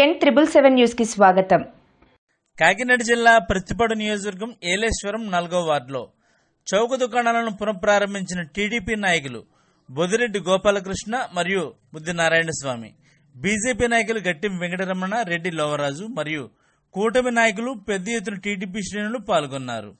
ఎన్ triple seven న్యూస్కి స్వాగతం. కాకినాడ జిల్లా ప్రతిపాడు నియోజకవర్గం ఏలేశ్వరం నాలుగో వార్డులో చౌక దుకాణాలను పునఃప్రారంభించిన టీడీపీ నాయకులు బొదిరెడ్డి గోపాలకృష్ణ మరియు బుద్ధి నారాయణ స్వామి బీజేపీ నాయకులు గట్టిం వెంకటరమణ రెడ్డి లోవరాజు మరియు కూటమి నాయకులు పెద్ద ఎత్తున టీడీపీ శ్రేణులు పాల్గొన్నారు.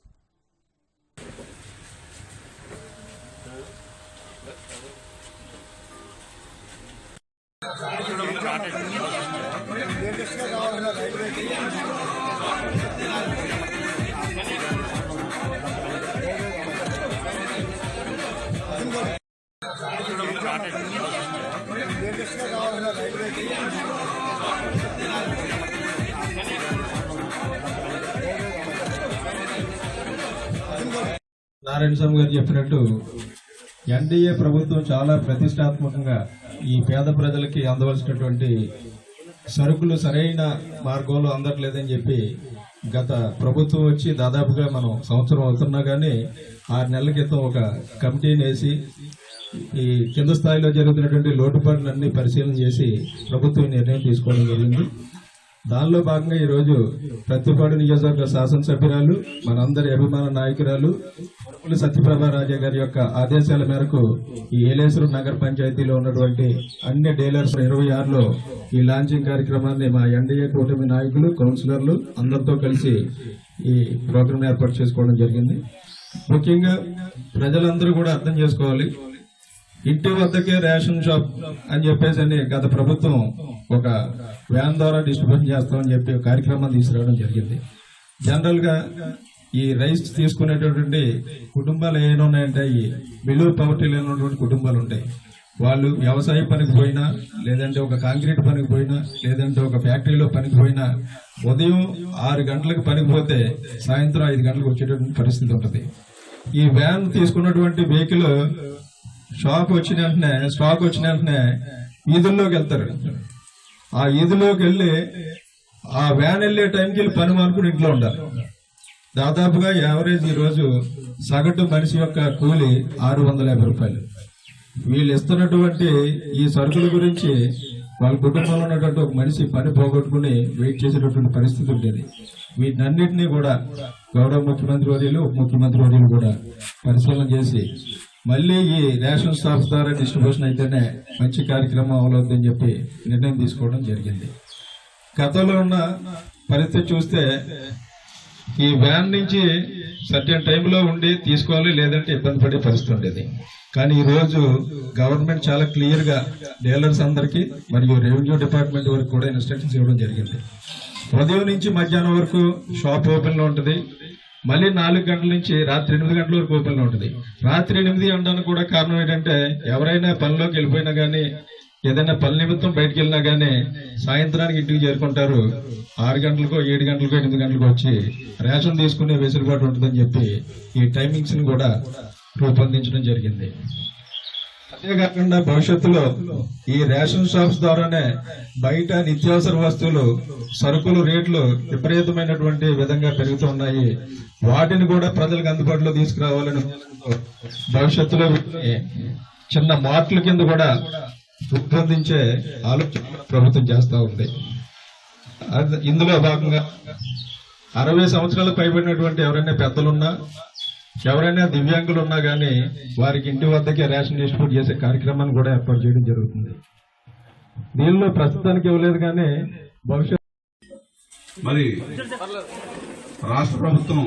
నారాయణ స్వామి గారు చెప్పినట్టు ఎన్డీఏ ప్రభుత్వం చాలా ప్రతిష్టాత్మకంగా ఈ పేద ప్రజలకి అందవలసినటువంటి సరుకులు సరైన మార్గంలో అందట్లేదని చెప్పి గత ప్రభుత్వం వచ్చి దాదాపుగా మనం సంవత్సరం అవుతున్నా కానీ ఆరు నెలల క్రితం ఒక కమిటీని వేసి ఈ కింద స్థాయిలో జరుగుతున్నటువంటి లోటుపాట్లన్నీ పరిశీలన చేసి ప్రభుత్వం నిర్ణయం తీసుకోవడం జరిగింది. దానిలో భాగంగా ఈరోజు ప్రతిపాడు నియోజకవర్గ శాసనసభ్యురాలు మనందరి అభిమాన నాయకురాలు వరపుల సత్యప్రభ రాజా గారి యొక్క ఆదేశాల మేరకు ఈ ఏలేశ్వరం నగర పంచాయతీలో ఉన్నటువంటి అన్ని డీలర్స్ ఇరవై ఆరులో ఈ లాంచింగ్ కార్యక్రమాన్ని మా ఎన్డీఏ కూటమి నాయకులు కౌన్సిలర్లు అందరితో కలిసి ఈ ప్రోగ్రాం ఏర్పాటు చేసుకోవడం జరిగింది. ముఖ్యంగా ప్రజలందరూ కూడా అర్థం చేసుకోవాలి. ఇంటి వద్దకే రేషన్ షాప్ అని చెప్పేసి అని గత ప్రభుత్వం ఒక వ్యాన్ ద్వారా డిస్ట్రిబ్యూషన్ చేస్తామని చెప్పి కార్యక్రమాన్ని తీసుకురావడం జరిగింది. జనరల్గా ఈ రైస్ తీసుకునేటటువంటి కుటుంబాలు ఏమైనా ఉన్నాయంటే ఈ బిలో పవర్టీ లేనటువంటి కుటుంబాలు ఉంటాయి. వాళ్ళు వ్యవసాయ పనికి పోయినా లేదంటే ఒక కాంక్రీట్ పనికి పోయినా లేదంటే ఒక ఫ్యాక్టరీలో పనికి పోయినా ఉదయం ఆరు గంటలకు పనికి పోతే సాయంత్రం ఐదు గంటలకు వచ్చేటటువంటి పరిస్థితి ఉంటుంది. ఈ వ్యాన్ తీసుకున్నటువంటి వెహికల్ షాక్ వచ్చిన వెంటనే స్టాక్ వచ్చిన వెంటనే ఈదుల్లోకి వెళ్తారు. ఆ ఈదులోకి వెళ్ళి ఆ వ్యాన్ వెళ్ళే టైంకి వెళ్ళి పని మానుకుని ఇంట్లో ఉండాలి. దాదాపుగా యావరేజ్ ఈ రోజు సగటు మనిషి యొక్క కూలి ఆరు వందల యాభై రూపాయలు. వీళ్ళు ఇస్తున్నటువంటి ఈ సరుకుల గురించి వాళ్ళ కుటుంబంలో ఉన్నటువంటి ఒక మనిషి పని పోగొట్టుకుని వెయిట్ చేసేటటువంటి పరిస్థితి ఉండేది. వీటన్నిటినీ కూడా గౌరవ ముఖ్యమంత్రి వర్యులు ఉప ముఖ్యమంత్రి వర్యులు కూడా పరిశీలన చేసి మళ్ళీ ఈ రేషన్ స్టాఫ్ ద్వారా డిస్ట్రిబ్యూషన్ అయితేనే మంచి కార్యక్రమం అవలవుతుందని చెప్పి నిర్ణయం తీసుకోవడం జరిగింది. గతంలో ఉన్న పరిస్థితి చూస్తే ఈ వ్యాన్ నుంచి సర్టెన్ టైంలో ఉండి తీసుకోవాలి లేదంటే ఇబ్బంది పడే పరిస్థితి ఉండేది. కానీ ఈరోజు గవర్నమెంట్ చాలా క్లియర్గా డీలర్స్ అందరికీ మరియు రెవెన్యూ డిపార్ట్మెంట్ వరకు కూడా ఇన్స్ట్రక్షన్స్ ఇవ్వడం జరిగింది. ఉదయం నుంచి మధ్యాహ్నం వరకు షాప్ ఓపెన్లో ఉంటుంది. మళ్ళీ నాలుగు గంటల నుంచి రాత్రి ఎనిమిది గంటల వరకు ఓపెన్ ఉంటుంది. రాత్రి ఎనిమిది అనడానికి కూడా కారణం ఏంటంటే ఎవరైనా పనిలోకి వెళ్ళిపోయినా కానీ ఏదైనా పని నిమిత్తం బయటకు వెళ్ళినా కానీ సాయంత్రానికి ఇంటికి చేరుకుంటారు. ఆరు గంటలకో ఏడు గంటలకో ఎనిమిది గంటలకు వచ్చి రేషన్ తీసుకునే వెసులుబాటు ఉంటుందని చెప్పి ఈ టైమింగ్స్ని కూడా రూపొందించడం జరిగింది. అంతేకాకుండా భవిష్యత్తులో ఈ రేషన్ షాప్స్ ద్వారానే బయట నిత్యావసర వస్తువులు సరుకులు రేట్లు విపరీతమైనటువంటి విధంగా పెరుగుతున్నాయి వాటిని కూడా ప్రజలకు అందుబాటులో తీసుకురావాలని భవిష్యత్తులో చిన్న మార్ట్ల కింద కూడా రూపొందించే ఆలోచన ప్రభుత్వం చేస్తూ ఉంది. అది- ఇందులో భాగంగా అరవై సంవత్సరాలు పైబడినటువంటి ఎవరైనా పెద్దలున్నా ఎవరైనా దివ్యాంగులు ఉన్నా కానీ వారికి ఇంటి వద్దకే రేషన్ డిస్ట్రిబ్యూట్ చేసే కార్యక్రమాన్ని కూడా ఏర్పాటు చేయడం జరుగుతుంది. దీనిలో ప్రస్తుతానికి ఇవ్వలేదు కానీ భవిష్యత్ మరి రాష్ట్ర ప్రభుత్వం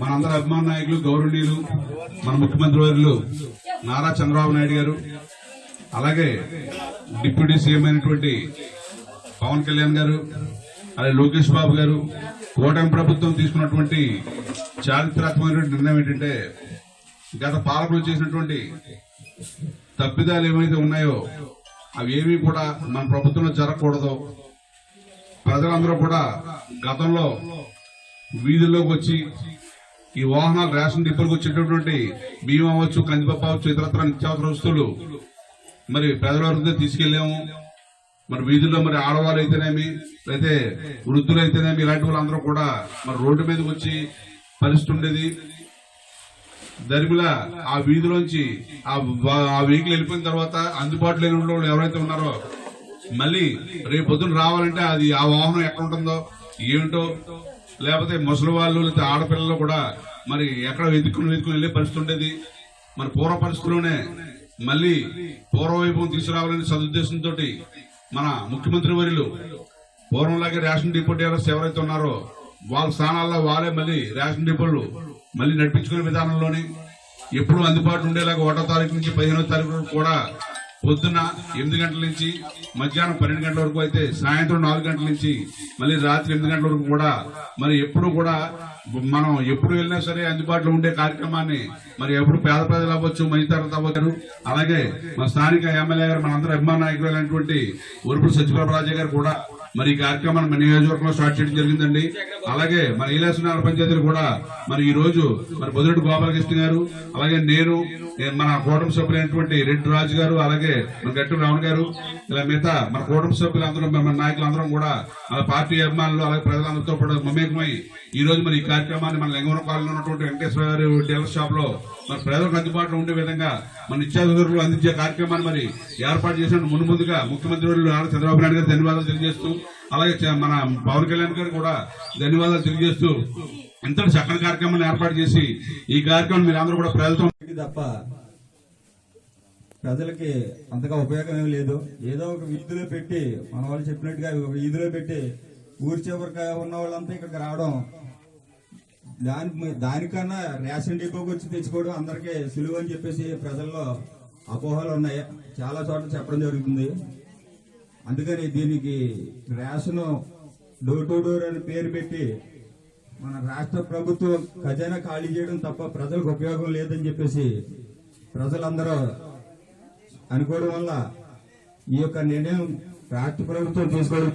మనందరి అభిమాన నాయకులు గౌరవనీయులు మన ముఖ్యమంత్రి వారు నారా చంద్రబాబు నాయుడు గారు అలాగే డిప్యూటీ సీఎం అయినటువంటి పవన్ కళ్యాణ్ గారు అలాగే లోకేష్ బాబు గారు కూటమి ప్రభుత్వం తీసుకున్నటువంటి చారిత్రాత్మకమైన నిర్ణయం ఏంటంటే గత పాలకులు చేసినటువంటి తప్పిదాలు ఏమైతే ఉన్నాయో అవి ఏమీ కూడా మన ప్రభుత్వంలో జరగకూడదు. ప్రజలందరూ కూడా గతంలో వీధుల్లోకి వచ్చి ఈ వాహనాలు రేషన్ డిపోలకు వచ్చేటటువంటి బియ్యం అవ్వచ్చు కందిపప్పు అవ్వచ్చు ఇతరత్ర నిత్యావసర వస్తువులు మరి ప్రజల వరకు తీసుకెళ్ళాము మరి వీధుల్లో మరి ఆడవాళ్ళు అయితేనేమి అయితే వృద్ధులు అయితేనేమి ఇలాంటి వాళ్ళందరూ కూడా మరి రోడ్డు మీదకి వచ్చి పరిస్థితి ఉండేది దరిమిలా ఆ వీధిలోంచి ఆ వెహికల్ వెళ్ళిపోయిన తర్వాత అందుబాటులో లేని వాళ్ళు ఎవరైతే ఉన్నారో మళ్ళీ రేపు పొద్దున రావాలంటే అది ఆ వాహనం ఎక్కడ ఉంటుందో ఏమిటో లేకపోతే ముసలి వాళ్ళు లేకపోతే ఆడపిల్లలు కూడా మరి ఎక్కడ వెతుక్కుని వెతుకుని వెళ్ళే పరిస్థితి ఉండేది. మన పూర్వ పరిస్థితిలోనే మళ్ళీ పూర్వవైభవం తీసుకురావాలని సదుద్దేశంతో మన ముఖ్యమంత్రి వర్యులు పూర్వంలాగే రేషన్ డిపో డీలర్స్ ఎవరైతే ఉన్నారో వాళ్ళ స్థానాల్లో వాళ్ళే మళ్ళీ రేషన్ డిపోలు మళ్ళీ నడిపించుకునే విధానంలోని ఎప్పుడు అందుబాటులో ఉండేలాగా ఒకటో తారీఖు నుంచి పదిహేనో తారీఖు కూడా పొద్దున ఎనిమిది గంటల నుంచి మధ్యాహ్నం పన్నెండు గంటల వరకు అయితే సాయంత్రం నాలుగు గంటల నుంచి మళ్ళీ రాత్రి ఎనిమిది గంటల వరకు కూడా మరి ఎప్పుడు కూడా మనం ఎప్పుడు వెళ్ళినా సరే అందుబాటులో ఉండే కార్యక్రమాన్ని మరి ఎప్పుడు పేద ప్రజలు అవ్వచ్చు మధ్యతరగతి అవ్వచ్చు అలాగే మన స్థానిక ఎమ్మెల్యే గారు మనందరూ అభిమాన నాయకులైనటువంటి ఉరుపుడు సత్యప్రభ రాజే గారు కూడా మరి ఈ కార్యక్రమాన్ని మన నియోజకవర్గంలో స్టార్ట్ చేయడం జరిగిందండి. అలాగే మన ఈలాసనగర పంచాయతీలు కూడా మరి ఈ రోజు మరి బొదిరెడ్డి గోపాలకృష్ణ గారు అలాగే నేను మన కూటమి సభ్యులైనటువంటి రెడ్డి రాజు గారు అలాగే మన గట్టి రావణ్ గారు ఇలా మిగతా మన కూటమి సభ్యులందరూ మన నాయకులందరం కూడా మన పార్టీ అభిమానులు అలాగే ప్రజలందరితో కూడా మమేకమై ఈ రోజు మరి ఈ కార్యక్రమాన్ని మన లింగవరం కాలంలో ఉన్నటువంటి వెంకటేశ్వర గారి డీలర్ షాప్లో మన ప్రజలకు అందుబాటులో ఉండే విధంగా మన నిత్యావసరాలు అందించే కార్యక్రమాన్ని మరి ఏర్పాటు చేసిన ముందు ముందుగా ముఖ్యమంత్రి నారా చంద్రబాబు నాయుడు గారు ధన్యవాదాలు తెలియజేస్తూ అలాగే మన పవన్ కళ్యాణ్ గారు కూడా ధన్యవాదాలు తెలియజేస్తూ ఎంతో చక్కని కార్యక్రమాన్ని ఏర్పాటు చేసి ఈ కార్యక్రమం మీరు అందరూ కూడా ప్రజలతో తప్ప ప్రజలకి అంతగా ఉపయోగం ఏమి లేదు. ఏదో ఒక వీధిలో పెట్టి మన వాళ్ళు చెప్పినట్టుగా ఒక వీధిలో పెట్టి ఊరి చివరికి ఉన్న వాళ్ళంతా ఇక్కడికి రావడం దాని దానికన్నా రేషన్ డిపోకి వచ్చి తెచ్చుకోవడం అందరికీ సులువు అని చెప్పేసి ప్రజల్లో అపోహలు ఉన్నాయి. చాలా చోట్ల చెప్పడం జరుగుతుంది. అందుకని దీనికి రేషన్ డోర్ టు డోర్ అని పేరు పెట్టి మన రాష్ట్ర ప్రభుత్వం ఖజానా ఖాళీ చేయడం తప్ప ప్రజలకు ఉపయోగం లేదని చెప్పేసి ప్రజలందరూ అనుకోవడం వల్ల ఈ యొక్క నిర్ణయం రాష్ట్ర ప్రభుత్వం తీసుకోవడం.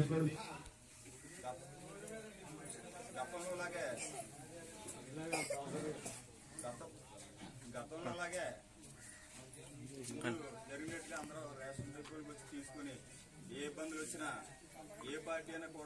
జరిగినట్టుగా అందరూ రేషన్ డిపోలకు వచ్చి తీసుకుని ఏ ఇబ్బందులు వచ్చినా ఏ పార్టీ అయినా కూడా